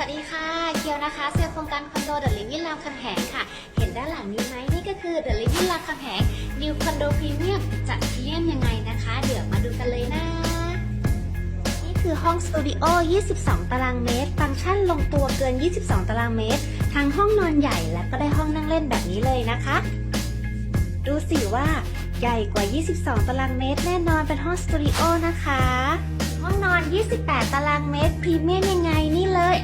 วัสดีค่ะเกียวนะคะ เซลล์โครงการคอนโดเดอะลิวินรามคำแหงค่ะ เห็นด้านหลังนี้ไหมนี่ก็คือเดอะลิวินรามคำแหงนิวคอนโดพรีเมียมจะพรีเมียมยังไงนะคะ เดี๋ยวมาดูกันเลยนะ นี่คือห้องสตูดิโอ 22 ตารางเมตร ฟังก์ชันลงตัวเกิน 22 ตารางเมตร ทั้งห้องนอนใหญ่และก็ได้ห้องนั่งเล่นแบบนี้เลยนะคะ ดูสิว่าใหญ่กว่า 22 ตารางเมตร แน่นอนเป็นห้องสตูดิโอนะคะ ห้องนอน 28 ตารางเมตรพรีเมียมยังไงนี่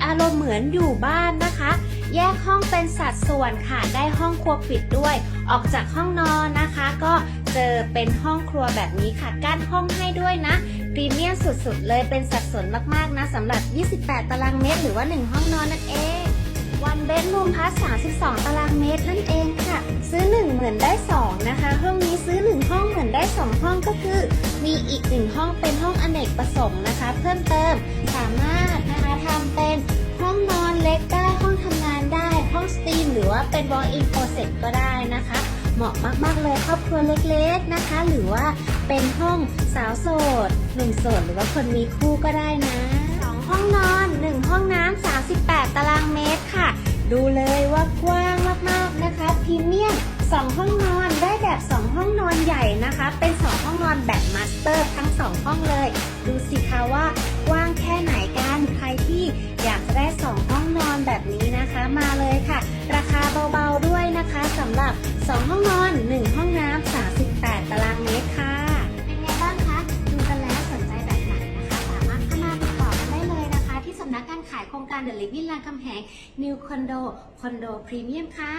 อารมณ์เหมือนอยู่บ้านนะคะ แยกห้องเป็นสัดส่วนค่ะ ได้ห้องครัวปิดด้วย ออกจากห้องนอนนะคะ ก็เจอเป็นห้องครัวแบบนี้ค่ะ กั้นห้องให้ด้วยนะพรีเมียมสุดๆ เลยเป็นสัดส่วนมากๆนะสำหรับ 28 ตารางเมตร หรือว่า 1 ห้องนอนนั่นเองวันเบดรูมพัส32 ตารางเมตรนั่นเองค่ะ ซื้อ 1 เหมือนได้ 2 นะคะ ห้องนี้ซื้อ 1 ห้องเหมือนได้ 2 ห้องก็คือ มีอีก 1 ห้องเป็นห้องอเนกประสงค์นะคะ เพิ่มเติมสามารถนะคะทำเป็น เป็น walk-in closet ก็ได้นะคะ เหมาะมากๆเลยครอบครัวเล็กๆนะคะ หรือว่าเป็นห้องสาวโสดหนุ่มโสดหรือว่าคนมีคู่ก็ได้นะสองห้องนอนหนึ่งห้องน้ำ38 ตารางเมตรค่ะ ดูเลยว่ากว้างมากๆนะคะพรีเมียมสองห้องนอนได้แบบ2ห้องนอนใหญ่นะคะ เป็น2ห้องนอนแบบมาสเตอร์ทั้ง2ห้องเลย ดูสิคะว่าำหรับ 2 ห้องนอน 1 ห้องน้ำ38 ตารางเมตรค่ะ เป็นไงบ้างคะ ดูกันแล้วสนใจแบบไหนนะคะ สามารถเข้ามาติดต่อกันได้เลยนะคะ ที่สำนักการขายโครงการเดลิวินรามคำแหงนิวคอนโดคอนโดพรีเมียมค่ะ